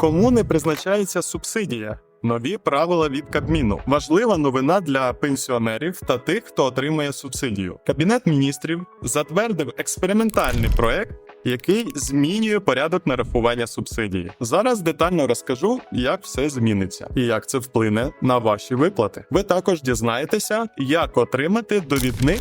Кому не призначається субсидія? Нові правила від Кабміну. Важлива новина для пенсіонерів та тих, хто отримує субсидію. Кабінет міністрів затвердив експериментальний проект, який змінює порядок нарахування субсидії. Зараз детально розкажу, як все зміниться і як це вплине на ваші виплати. Ви також дізнаєтеся, як отримати довідник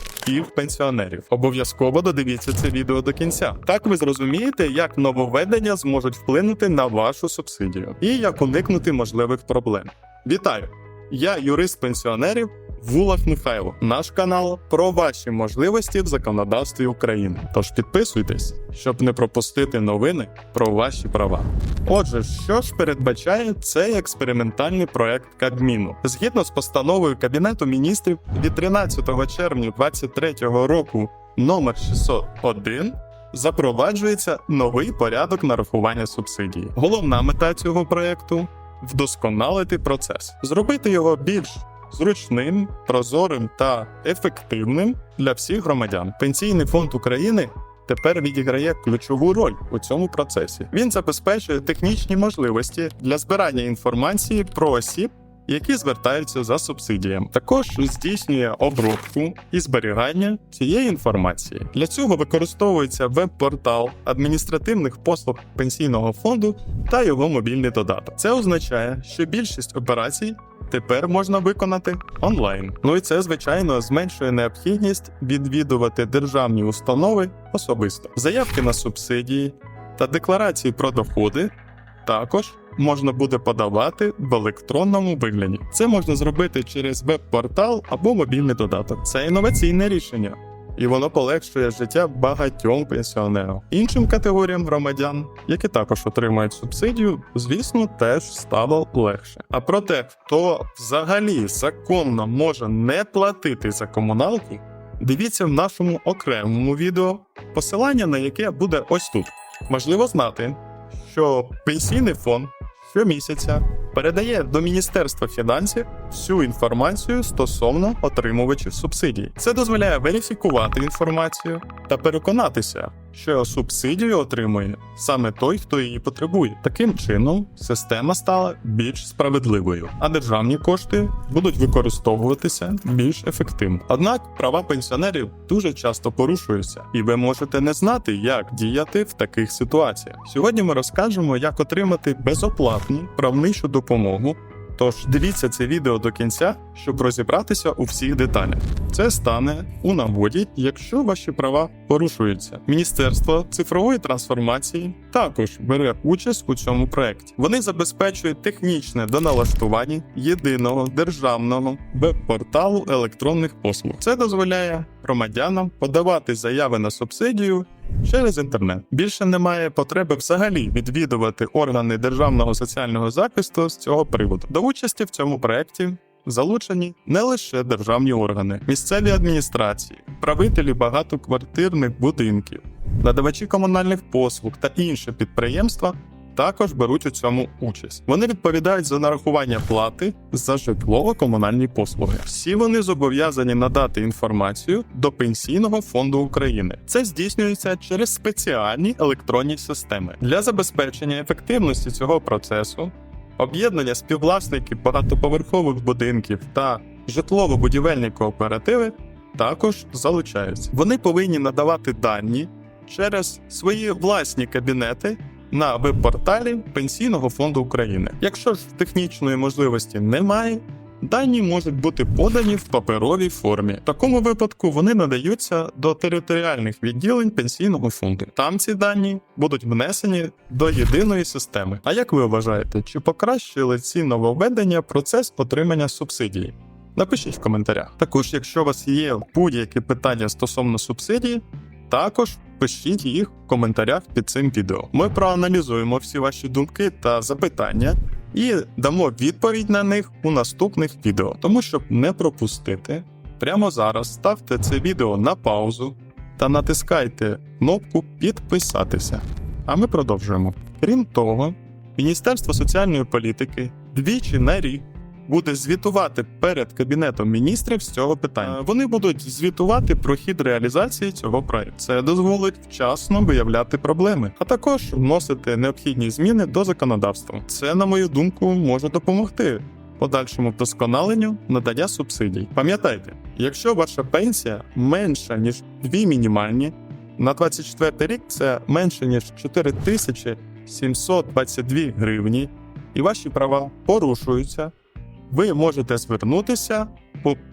пенсіонерів. Обов'язково додивіться це відео до кінця. Так ви зрозумієте, як нововведення зможуть вплинути на вашу субсидію і як уникнути можливих проблем. Вітаю! Я юрист пенсіонерів Вулах Михайло. Наш канал про ваші можливості в законодавстві України. Тож підписуйтесь, щоб не пропустити новини про ваші права. Отже, що ж передбачає цей експериментальний проект Кабміну? Згідно з постановою Кабінету міністрів від 13 червня 2023 року номер 601 запроваджується новий порядок нарахування субсидії. Головна мета цього проекту вдосконалити процес, зробити його більш зручним, прозорим та ефективним для всіх громадян. Пенсійний фонд України. Тепер відіграє ключову роль у цьому процесі. Він забезпечує технічні можливості для збирання інформації про осіб, які звертаються за субсидіями. Також здійснює обробку і зберігання цієї інформації. Для цього використовується веб-портал адміністративних послуг пенсійного фонду та його мобільний додаток. Це означає, що більшість операцій. Тепер можна виконати онлайн. Ну і це, звичайно, зменшує необхідність відвідувати державні установи особисто. Заявки на субсидії та декларації про доходи також можна буде подавати в електронному вигляді. Це можна зробити через веб-портал або мобільний додаток. Це інноваційне рішення. І воно полегшує життя багатьом пенсіонерам. Іншим категоріям громадян, які також отримують субсидію, звісно, теж стало легше. А про те, хто взагалі законно може не платити за комуналку, дивіться в нашому окремому відео, посилання на яке буде ось тут. Важливо знати, що пенсійний фонд щомісяця передає до Міністерства фінансів всю інформацію стосовно отримувачів субсидій. Це дозволяє верифікувати інформацію та переконатися, що субсидію отримує саме той, хто її потребує. Таким чином, система стала більш справедливою, а державні кошти будуть використовуватися більш ефективно. Однак права пенсіонерів дуже часто порушуються, і ви можете не знати, як діяти в таких ситуаціях. Сьогодні ми розкажемо, як отримати безоплатну правничу допомогу. Тож дивіться це відео до кінця, щоб розібратися у всіх деталях. Це стане у нагоді, якщо ваші права порушуються. Міністерство цифрової трансформації також бере участь у цьому проєкті. Вони забезпечують технічне доналаштування єдиного державного веб-порталу електронних послуг. Це дозволяє громадянам подавати заяви на субсидію через інтернет. Більше немає потреби взагалі відвідувати органи державного соціального захисту з цього приводу. До участі в цьому проєкті залучені не лише державні органи, місцеві адміністрації, правителі багатоквартирних будинків, надавачі комунальних послуг та інші підприємства. Також беруть у цьому участь. Вони відповідають за нарахування плати за житлово-комунальні послуги. Всі вони зобов'язані надати інформацію до Пенсійного фонду України. Це здійснюється через спеціальні електронні системи для забезпечення ефективності цього процесу. Об'єднання співвласників багатоповерхових будинків та житлово-будівельні кооперативи також залучаються. Вони повинні надавати дані через свої власні кабінети на веб-порталі Пенсійного фонду України. Якщо ж технічної можливості немає, дані можуть бути подані в паперовій формі. В такому випадку вони надаються до територіальних відділень пенсійного фонду. Там ці дані будуть внесені до єдиної системи. А як ви вважаєте, чи покращили ці нововведення процес отримання субсидії? Напишіть в коментарях. Також, якщо у вас є будь-які питання стосовно субсидії, також пишіть їх в коментарях під цим відео. Ми проаналізуємо всі ваші думки та запитання і дамо відповідь на них у наступних відео. Тому щоб не пропустити, прямо зараз ставте це відео на паузу та натискайте кнопку підписатися. А ми продовжуємо. Крім того, Міністерство соціальної політики двічі на рік буде звітувати перед кабінетом міністрів з цього питання. Е, Вони будуть звітувати про хід реалізації цього проекту. Це дозволить вчасно виявляти проблеми, а також вносити необхідні зміни до законодавства. Це, на мою думку, може допомогти подальшому вдосконаленню надання субсидій. Пам'ятайте, якщо ваша пенсія менша ніж дві мінімальні, на 24 рік це менше ніж 4722 гривні, і ваші права порушуються, ви можете звернутися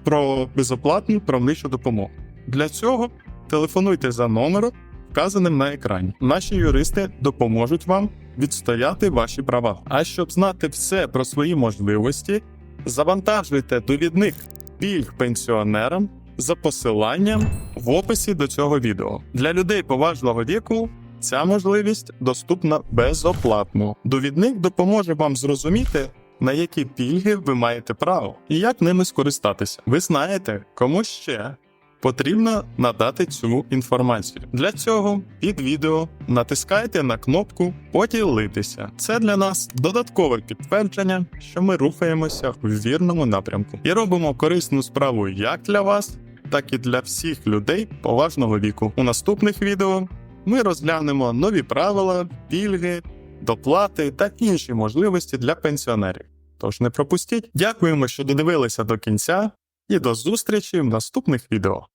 про безоплатну правничу допомогу. Для цього телефонуйте за номером, вказаним на екрані. Наші юристи допоможуть вам відстояти ваші права. А щоб знати все про свої можливості, завантажуйте довідник пільг пенсіонерам за посиланням в описі до цього відео. Для людей поважного віку ця можливість доступна безоплатно. Довідник допоможе вам зрозуміти, на які пільги ви маєте право і як ними скористатися. Ви знаєте, кому ще потрібно надати цю інформацію. Для цього під відео натискайте на кнопку Поділитися. Це для нас додаткове підтвердження, що ми рухаємося в вірному напрямку і робимо корисну справу як для вас, так і для всіх людей поважного віку. У наступних відео ми розглянемо нові правила, пільги, доплати та інші можливості для пенсіонерів. Тож не пропустіть. Дякуємо, що додивилися до кінця, і до зустрічі в наступних відео.